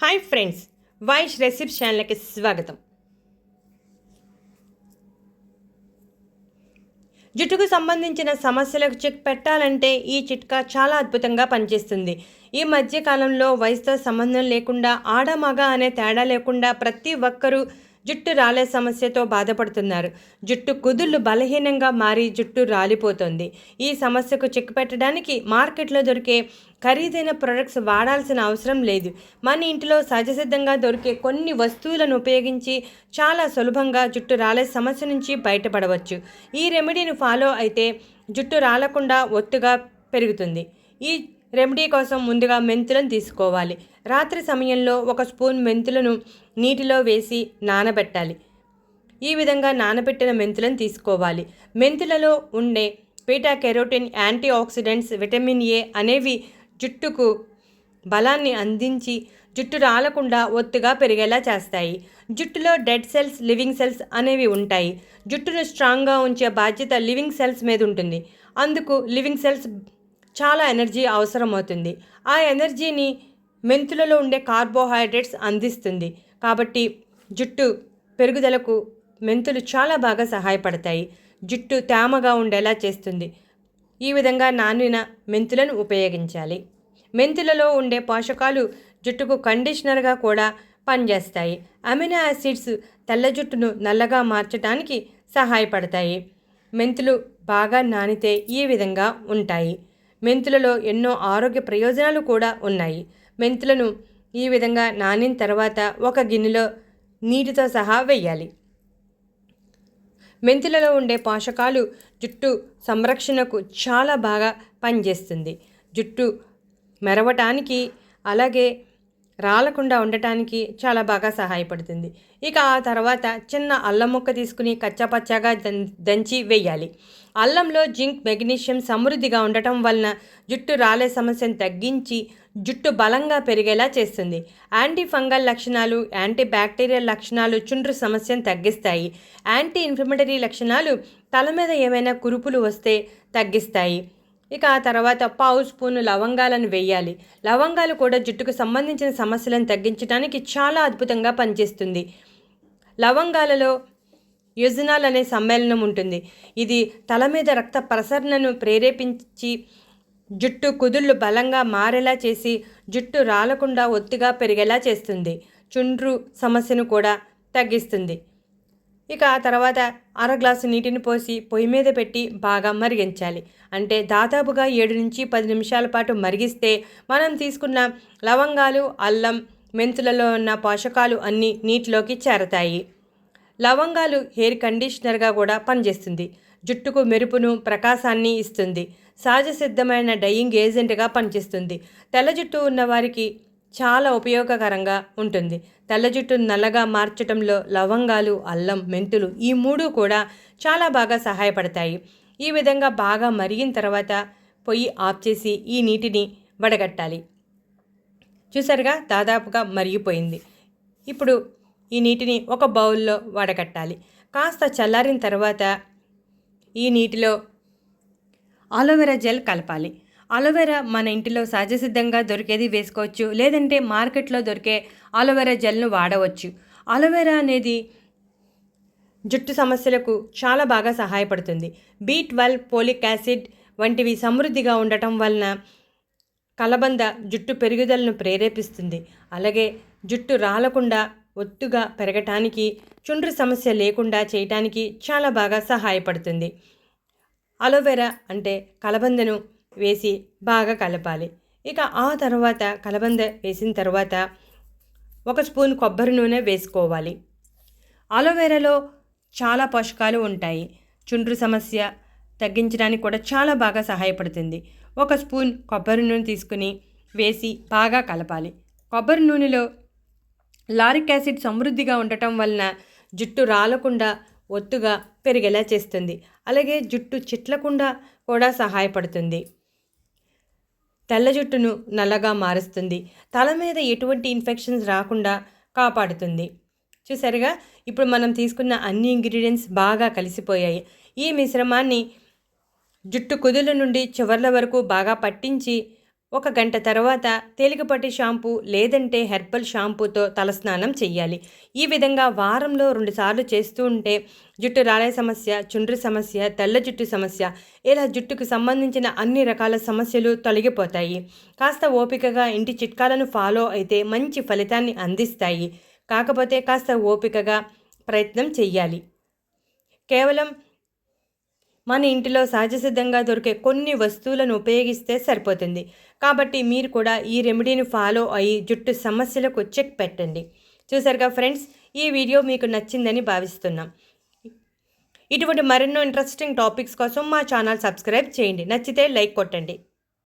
Hi friends Vaish recipes ఛానల్కి స్వాగతం. జుట్టుకు సంబంధించిన సమస్యలకు చెక్ పెట్టాలంటే ఈ చిట్కా చాలా అద్భుతంగా పనిచేస్తుంది. ఈ మధ్యకాలంలో వయసుతో సంబంధం లేకుండా ఆడ మగ అనే తేడా లేకుండా ప్రతి ఒక్కరూ జుట్టు రాలే సమస్యతో బాధపడుతున్నారు. జుట్టు కుదుళ్ళు బలహీనంగా మారి జుట్టు రాలిపోతుంది. ఈ సమస్యకు చెక్ పెట్టడానికి మార్కెట్లో దొరికే ఖరీదైన ప్రొడక్ట్స్ వాడాల్సిన అవసరం లేదు. మన ఇంటిలో సహజసిద్ధంగా దొరికే కొన్ని వస్తువులను ఉపయోగించి చాలా సులభంగా జుట్టు రాలే సమస్య నుంచి బయటపడవచ్చు. ఈ రెమెడీని ఫాలో అయితే జుట్టు రాలకుండా ఒత్తుగా పెరుగుతుంది. ఈ రెమెడీ కోసం ముందుగా మెంతులను తీసుకోవాలి. రాత్రి సమయంలో ఒక స్పూన్ మెంతులను నీటిలో వేసి నానబెట్టాలి. ఈ విధంగా నానబెట్టిన మెంతులను తీసుకోవాలి. మెంతులలో ఉండే beta carotene antioxidants vitamin A అనేవి జుట్టుకు బలాన్ని అందించి జుట్టు రాలకుండా ఒత్తుగా పెరిగేలా చేస్తాయి. జుట్టులో డెడ్ సెల్స్ లివింగ్ సెల్స్ అనేవి ఉంటాయి. జుట్టును స్ట్రాంగ్గా ఉంచే బాధ్యత లివింగ్ సెల్స్ మీద ఉంటుంది. అందుకు లివింగ్ సెల్స్ చాలా ఎనర్జీ అవసరమవుతుంది. ఆ ఎనర్జీని మెంతులలో ఉండే కార్బోహైడ్రేట్స్ అందిస్తుంది. కాబట్టి జుట్టు పెరుగుదలకు మెంతులు చాలా బాగా సహాయపడతాయి. జుట్టు తేమగా ఉండేలా చేస్తుంది. ఈ విధంగా నానిన మెంతులను ఉపయోగించాలి. మెంతులలో ఉండే పోషకాలు జుట్టుకు కండిషనర్గా కూడా పనిచేస్తాయి. అమినో యాసిడ్స్ తెల్ల జుట్టును నల్లగా మార్చడానికి సహాయపడతాయి. మెంతులు బాగా నానితే ఈ విధంగా ఉంటాయి. మెంతులలో ఎన్నో ఆరోగ్య ప్రయోజనాలు కూడా ఉన్నాయి. మెంతులను ఈ విధంగా నానిన తర్వాత ఒక గిన్నెలో నీటితో సహా వేయాలి. మెంతులలో ఉండే పోషకాలు జుట్టు సంరక్షణకు చాలా బాగా పనిచేస్తుంది. జుట్టు మెరవటానికి అలాగే రాలకుండా ఉండటానికి చాలా బాగా సహాయపడుతుంది. ఇక ఆ తర్వాత చిన్న అల్లం ముక్క తీసుకుని కచ్చాపచ్చాగా దం దంచి వేయాలి. అల్లంలో జింక్ మెగ్నీషియం సమృద్ధిగా ఉండటం వలన జుట్టు రాలే సమస్యను తగ్గించి జుట్టు బలంగా పెరిగేలా చేస్తుంది. యాంటీ ఫంగల్ లక్షణాలు యాంటీ బ్యాక్టీరియల్ లక్షణాలు చుండ్రు సమస్యను తగ్గిస్తాయి. యాంటీ ఇన్ఫ్లమేటరీ లక్షణాలు తల మీద ఏమైనా కురుపులు వస్తే తగ్గిస్తాయి. ఇక ఆ తర్వాత పావు స్పూను లవంగాలను వేయాలి. లవంగాలు కూడా జుట్టుకు సంబంధించిన సమస్యలను తగ్గించడానికి చాలా అద్భుతంగా పనిచేస్తుంది. లవంగాలలో యుజనాల్ అనే సమ్మేళనం ఉంటుంది. ఇది తల మీద రక్త ప్రసరణను ప్రేరేపించి జుట్టు కుదుళ్ళు బలంగా మారేలా చేసి జుట్టు రాలకుండా ఒత్తిగా పెరిగేలా చేస్తుంది. చుండ్రు సమస్యను కూడా తగ్గిస్తుంది. ఇక ఆ తర్వాత అర గ్లాసు నీటిని పోసి పొయ్యి మీద పెట్టి బాగా మరిగించాలి. అంటే దాదాపుగా ఏడు నుంచి పది నిమిషాల పాటు మరిగిస్తే మనం తీసుకున్న లవంగాలు అల్లం మెంతులలో ఉన్న పోషకాలు అన్నీ నీటిలోకి చేరతాయి. లవంగాలు హెయిర్ కండిషనర్గా కూడా పనిచేస్తుంది. జుట్టుకు మెరుపును ప్రకాశాన్ని ఇస్తుంది. సహజ సిద్ధమైన డయింగ్ ఏజెంట్గా పనిచేస్తుంది. తెల్ల జుట్టు ఉన్నవారికి చాలా ఉపయోగకరంగా ఉంటుంది. తెల్ల జుట్టు నల్లగా మార్చడంలో లవంగాలు అల్లం మెంతులు ఈ మూడు కూడా చాలా బాగా సహాయపడతాయి. ఈ విధంగా బాగా మరిగిన తర్వాత పొయ్యి ఆఫ్ చేసి ఈ నీటిని వడగట్టాలి. చూసారుగా దాదాపుగా మరిగిపోయింది. ఇప్పుడు ఈ నీటిని ఒక బౌల్లో వడగట్టాలి. కాస్త చల్లారిన తర్వాత ఈ నీటిలో ఆలోవెరా జెల్ కలపాలి. అలోవెరా మన ఇంటిలో సహజసిద్ధంగా దొరికేది వేసుకోవచ్చు లేదంటే మార్కెట్లో దొరికే అలోవెరా జెల్ను వాడవచ్చు. అలోవెరా అనేది జుట్టు సమస్యలకు చాలా బాగా సహాయపడుతుంది. బీ ట్వెల్వ్ పోలిక్ యాసిడ్ వంటివి సమృద్ధిగా ఉండటం వలన కలబంద జుట్టు పెరుగుదలను ప్రేరేపిస్తుంది. అలాగే జుట్టు రాలకుండా ఒత్తుగా పెరగటానికి చుండ్రు సమస్య లేకుండా చేయటానికి చాలా బాగా సహాయపడుతుంది. అలోవెరా అంటే కలబందను వేసి బాగా కలపాలి. ఇక ఆ తర్వాత కలబంద వేసిన తర్వాత ఒక స్పూన్ కొబ్బరి నూనె వేసుకోవాలి. అలోవెరాలో చాలా పోషకాలు ఉంటాయి. చుండ్రు సమస్య తగ్గించడానికి కూడా చాలా బాగా సహాయపడుతుంది. ఒక స్పూన్ కొబ్బరి నూనె తీసుకుని వేసి బాగా కలపాలి. కొబ్బరి నూనెలో లారిక్ యాసిడ్ సమృద్ధిగా ఉండటం వలన జుట్టు రాలకుండా ఒత్తుగా పెరిగేలా చేస్తుంది. అలాగే జుట్టు చిట్లకుండా కూడా సహాయపడుతుంది. తెల్ల జుట్టును నల్లగా మారుస్తుంది. తల మీద ఎటువంటి ఇన్ఫెక్షన్స్ రాకుండా కాపాడుతుంది. చూసారుగా ఇప్పుడు మనం తీసుకున్న అన్ని ఇంగ్రీడియంట్స్ బాగా కలిసిపోయాయి. ఈ మిశ్రమాన్ని జుట్టు కుదుల నుండి చివర్ల వరకు బాగా పట్టించి ఒక గంట తర్వాత తేలికపాటి షాంపూ లేదంటే హెర్బల్ షాంపూతో తలస్నానం చేయాలి ఈ విధంగా వారంలో రెండుసార్లు చేస్తూ ఉంటే జుట్టు రాలే సమస్య చుండ్రు సమస్య తెల్ల జుట్టు సమస్య ఇలా జుట్టుకు సంబంధించిన అన్ని రకాల సమస్యలు తొలగిపోతాయి. కాస్త ఓపికగా ఇంటి చిట్కాలను ఫాలో అయితే మంచి ఫలితాన్ని అందిస్తాయి. కాకపోతే కాస్త ఓపికగా ప్రయత్నం చెయ్యాలి. కేవలం మన ఇంటిలో సహజసిద్ధంగా దొరికే కొన్ని వస్తువులను ఉపయోగిస్తే సరిపోతుంది. కాబట్టి మీరు కూడా ఈ రెమెడీని ఫాలో అయ్యి జుట్టు సమస్యలకు చెక్ పెట్టండి. చూసారుగా ఫ్రెండ్స్ ఈ వీడియో మీకు నచ్చిందని భావిస్తున్నాం. ఇటువంటి మరెన్నో ఇంట్రెస్టింగ్ టాపిక్స్ కోసం మా ఛానల్ సబ్స్క్రైబ్ చేయండి. నచ్చితే లైక్ కొట్టండి.